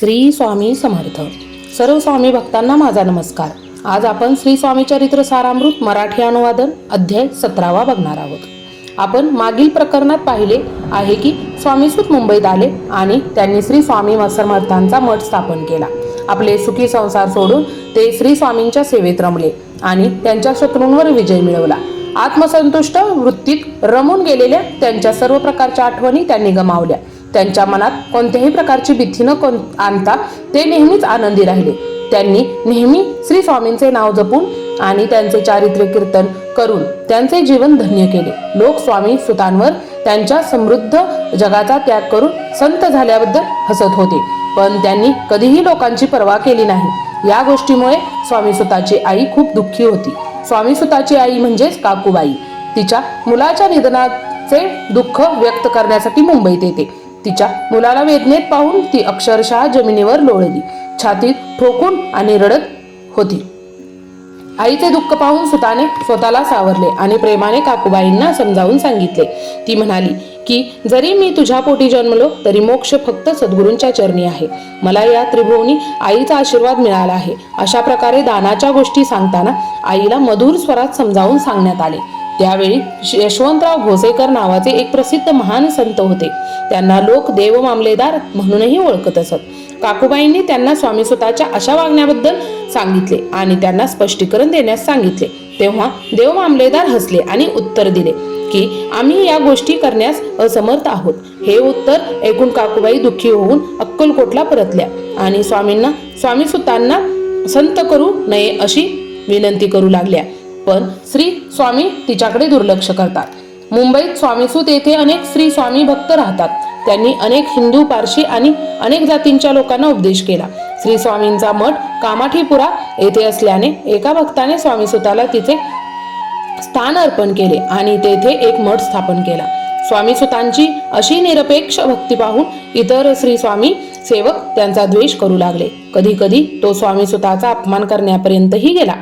श्री स्वामी समर्थ. सर्व स्वामी भक्तांना माझा नमस्कार. आज आपण श्री स्वामी चरित्र सारामृत मराठी अनुवादन अध्याय सतरावा बघणार आहोत. आपण मागील प्रकरणात पाहिले आहे की स्वामीसूत मुंबईत आले आणि त्यांनी श्री स्वामी समर्थांचा मठ स्थापन केला. आपले सुखी संसार सोडून ते श्री स्वामींच्या सेवेत रमले आणि त्यांच्या शत्रूंवर विजय मिळवला. आत्मसंतुष्ट वृत्तीत रमून गेलेल्या त्यांच्या सर्व प्रकारच्या आठवणी त्यांनी गमावल्या. त्यांच्या मनात कोणत्याही प्रकारची भीती न कोण आणता ते नेहमीच आनंदी राहिले. त्यांनी नेहमी श्री स्वामींचे नाव जपून आणि त्यांचे चारित्र्य कीर्तन करून त्यांचे जीवन धन्य केले. लोक स्वामी सुतांवर त्यांच्या समृद्ध जगाचा त्याग करून संत झाल्याबद्दल हसत होते. पण त्यांनी कधीही लोकांची पर्वा केली नाही. या गोष्टीमुळे स्वामी सुताची आई खूप दुःखी होती. स्वामी सुताची आई म्हणजेच काकूबाई. तिच्या मुलाच्या निधनाचे दुःख व्यक्त करण्यासाठी मुंबईत येते. तिच्या मुलाला वेदनेत पाहून ती अक्षरशः जमिनीवर लोळली. छातीत ठोकून आणि रडत होती. आईचे दुःख पाहून सुताने स्वतःला सावरले आणि प्रेमाने काकूबाईंना समजावून सांगितले. ती म्हणाली की जरी मी तुझ्या पोटी जन्मलो तरी मोक्ष फक्त सद्गुरूंच्या चरणी आहे. मला या त्रिभुवनी आईचा आशीर्वाद मिळाला आहे. अशा प्रकारे दानाच्या गोष्टी सांगताना आईला मधुर स्वरात समजावून सांगण्यात आले. त्यावेळी यशवंतराव भोसेकर नावाचे एक प्रसिद्ध महान संत होते. त्यांना लोक देव मामलेदार म्हणूनही ओळखत असत. काकूबाईंनी त्यांना स्वामी स्वतःच्या अशा वागण्याबद्दल सांगितले आणि त्यांना स्पष्टीकरण देण्यास सांगितले. तेव्हा देव मामलेदार हसले आणि उत्तर दिले की आम्ही या गोष्टी करण्यास असमर्थ आहोत. हे उत्तर ऐकून काकूबाई दुःखी होऊन अक्कलकोटला परतल्या आणि स्वामींना स्वामी सुतांना संत करू नये अशी विनंती करू लागल्या. पण श्री स्वामी तिच्याकडे दुर्लक्ष करतात. मुंबईत स्वामीसूत येथे अनेक श्री स्वामी भक्त राहतात. त्यांनी अनेक हिंदू पारशी आणि अनेक जातींच्या लोकांना उपदेश केला. श्री स्वामींचा मठ कामाठीपुरा येथे असल्याने एका भक्ताने स्वामीसुताला तिथे स्थान अर्पण केले आणि तेथे एक मठ स्थापन केला. स्वामी सुतांची अशी निरपेक्ष भक्ती पाहून इतर श्री स्वामी सेवक त्यांचा द्वेष करू लागले. कधी कधी तो स्वामी सुताचा अपमान करण्यापर्यंतही गेला.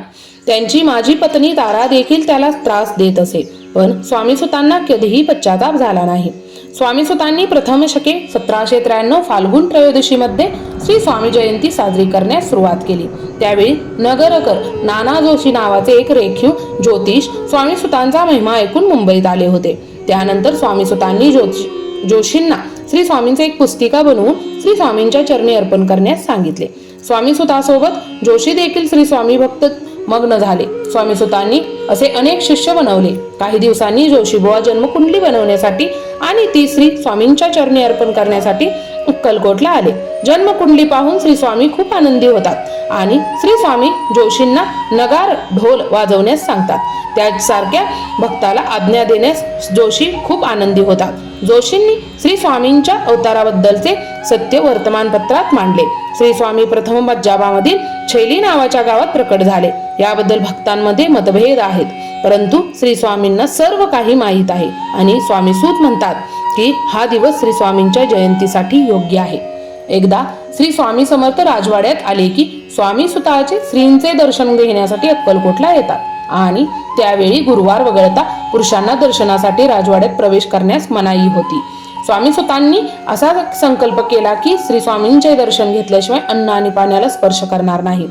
त्यांची माझी पत्नी तारा देखील त्याला त्रास देत असे. पण स्वामी सुतांना कधीही पश्चाताप झाला नाही. स्वामी सुतांनी प्रथम शके सतराशे त्र्याण्णव फाल्गुन त्रयोदशीमध्ये श्री स्वामी जयंती साजरी करण्यास सुरुवात केली. त्यावेळी नगरकर नाना जोशी नावाचे एक रेखीव ज्योतिष स्वामी सुतांचा महिमा ऐकून मुंबईत आले होते. त्यानंतर स्वामी सुतांनी जोश जोशींना श्री स्वामींचे एक पुस्तिका बनवून श्री स्वामींच्या चरणी अर्पण करण्यास सांगितले. स्वामी सुतासोबत जोशी देखील श्री स्वामी भक्त मग्न झाले. स्वामी सुतांनी असे अनेक शिष्य बनवले. काही दिवसांनी जोशीबुवा जन्मकुंडली बनवण्यासाठी आणि ती श्री स्वामींच्या चरणी अर्पण करण्यासाठी अक्कलकोटला आले. जन्मकुंडली पाहून श्री स्वामी खूप आनंदी होतात आणि श्री स्वामी जोशींना नगार ढोल वाजवण्यास सांगतात. त्यासारख्या भक्ताला आज्ञा देण्यास जोशी खूप आनंदी होतात. जोशींनी श्री स्वामींच्या अवताराबद्दलचे सत्य वर्तमानपत्रात मांडले. श्री स्वामी प्रथम मज्जाबामधील छेली नावाच्या गावात प्रकट झाले. याबद्दल भक्तांमध्ये मतभेद आहेत. परंतु श्री स्वामींना सर्व काही माहीत आहे आणि स्वामी सूत म्हणतात की हा दिवस श्री स्वामींच्या जयंतीसाठी योग्य आहे. एकदा श्री स्वामी समर्थ राजवाड्यात आले की स्वामी सुताचे श्रींचे दर्शन घेण्यासाठी अक्कलकोटला येतात. आणि त्यावेळी गुरुवार वगळता पुरुषांना दर्शनासाठी राजवाड्यात प्रवेश करण्यास मनाई होती. स्वामी सुतांनी असा संकल्प केला की श्री स्वामींचे दर्शन घेतल्याशिवाय अन्न आणि पाण्याला स्पर्श करणार नाही.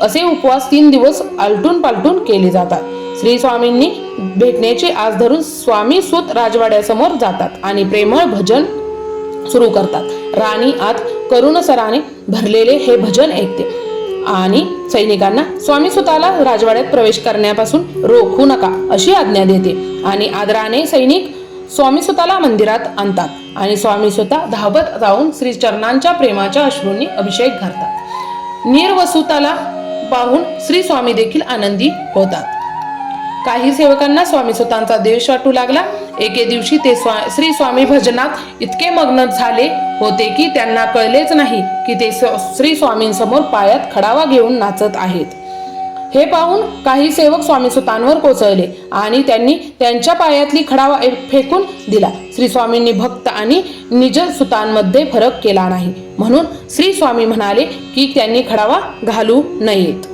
असे उपवास तीन दिवस आलटून पालटून केले जातात. श्री स्वामींनी भेटण्याची आज धरून स्वामी सुत राजवाड्यासमोर जातात आणि प्रेमळ भजन सुरू करतात. राणी आत करुण सराने भरलेले हे भजन ऐकते. आणि सैनिकांना स्वामी स्वतःला राजवाड्यात प्रवेश करण्यापासून रोखू नका अशी आज्ञा देते. आणि आदराने सैनिक स्वामी स्वतःला मंदिरात आणतात आणि स्वामी स्वतः धावत जाऊन श्री चरणांच्या प्रेमाच्या अश्रूंनी अभिषेक घालतात. निर्वसुताला पाहून श्री स्वामी देखील आनंदी होतात. काही सेवकांना स्वामी स्वतःचा देश वाटू लागला. एके दिवशी ते स्वा श्री स्वामी भजनात इतके मग्न झाले होते की त्यांना कळलेच नाही की ते श्री स्वामींसमोर पायात खडावा घेऊन नाचत आहेत. हे पाहून काही सेवक स्वामी सुतांवर कोसळले आणि त्यांनी त्यांच्या पायातली खडावा फेकून दिला. श्री स्वामींनी भक्त आणि निज सुतांमध्ये फरक केला नाही. म्हणून श्री स्वामी म्हणाले की त्यांनी खडावा घालू नयेत.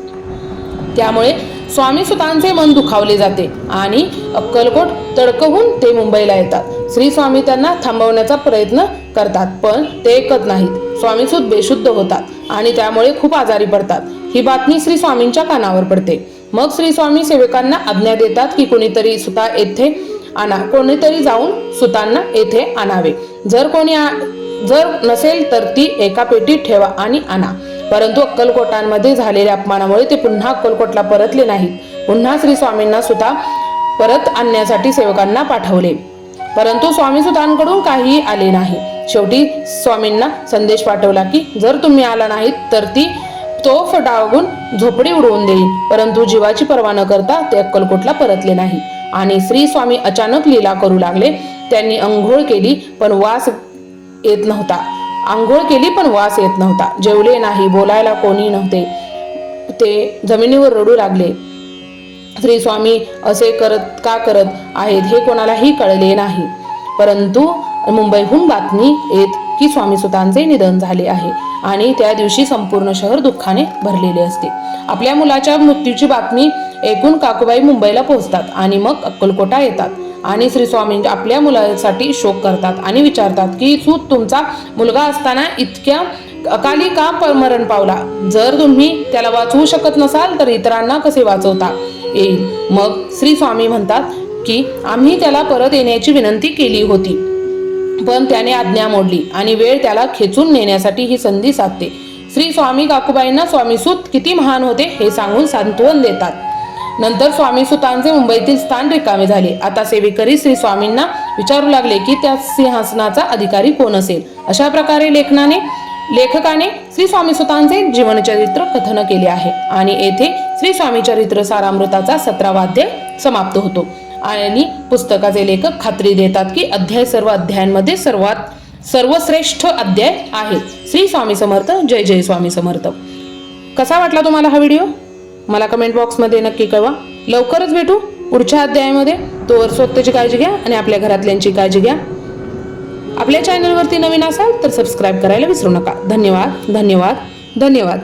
त्यामुळे स्वामी सुतांचे मन दुखावले जाते आणि अक्कलकोट तडकवून ते मुंबईला येतात. श्री स्वामी त्यांना थांबवण्याचा प्रयत्न करतात पण ते ऐकत नाहीत. स्वामीसुत बेशुद्ध होतात आणि त्यामुळे खूप आजारी पडतात. ही बातमी श्री स्वामींच्या कानावर पडते. मग श्री स्वामी सेवकांना आज्ञा देतात की कोणीतरी सुता येथे आणा कोणीतरी जाऊन सुतांना येथे आणावे. जर कोणी जर नसेल तर ती एका पेटीत ठेवा आणि आणा. परंतु अक्कलकोटांमध्ये झालेल्या अपमानामुळे ते पुन्हा अक्कलकोटला परतले नाहीत. पुन्हा श्री स्वामींना सुद्धा परत आणण्यासाठी सेवकांना पाठवले. परंतु स्वामी सुतांकडून काहीही आले नाही. शेवटी स्वामींना संदेश पाठवला की जर तुम्ही आला नाहीत तर ती तोफ डागून झोपडी उडवून देईल. परंतु जीवाची पर्वा न करता ते अक्कलकोटला परतले नाही. आणि श्री स्वामी अचानक लीला करू लागले. त्यांनी अंघोळ केली पण वास येत नव्हता. आंघोळ केली पण वास येत नव्हता. जेवले नाही बोलायला कोणी नव्हते. ते जमिनीवर रडू लागले. श्री स्वामी असे करत का करत आहेत हे कोणालाही कळले नाही. परंतु मुंबईहून बातमी येत की स्वामी सुतांचे निधन झाले आहे आणि त्या दिवशी संपूर्ण शहर दुःखाने भरलेले असते. आपल्या मुलाच्या मृत्यूची बातमी ऐकून काकूबाई मुंबईला पोहोचतात आणि मग अक्कलकोटा येतात. आणि श्री स्वामी आपल्या मुलासाठी शोक करतात आणि विचारतात की सूत तुमचा मुलगा असताना इतक्या अकाली का प- मरण पावला? जर तुम्ही त्याला वाचवू शकत नसाल तर इतरांना कसे वाचवता येईल? मग श्री स्वामी म्हणतात की आम्ही त्याला परत येण्याची विनंती केली होती पण त्याने आज्ञा मोडली आणि वेळ त्याला खेचून नेण्यासाठी ही संधी साधते. श्री स्वामी काकूबाईंना स्वामीसूत किती महान होते हे सांगून सांत्वन देतात. नंतर स्वामी सुतांचे मुंबईतील स्थान रिकामे झाले. आता सेवेकरी श्री स्वामींना विचारू लागले की त्या सिंहासनाचा अधिकारी कोण असेल? अशा प्रकारे लेखनाने लेखकाने श्री स्वामी सुतांचे जीवनचरित्र कथन केले आहे आणि येथे श्री स्वामी चरित्र सारामृताचा सतरावा समाप्त होतो. आणि पुस्तकाचे लेखक खात्री देतात की अध्याय सर्व अध्यायांमध्ये सर्वात सर्वश्रेष्ठ अध्याय आहे. श्री स्वामी समर्थ जय जय स्वामी समर्थ. कसा वाटला तुम्हाला हा व्हिडिओ? मला कमेंट बॉक्समध्ये नक्की कळवा. लवकरच भेटू. पुढच्या अध्यायामध्ये तोवर स्वतःची काळजी घ्या आणि आपल्या घरातल्यांची काळजी घ्या. आपल्या चॅनलवरती नवीन असाल तर सबस्क्राईब करायला विसरू नका. धन्यवाद धन्यवाद धन्यवाद.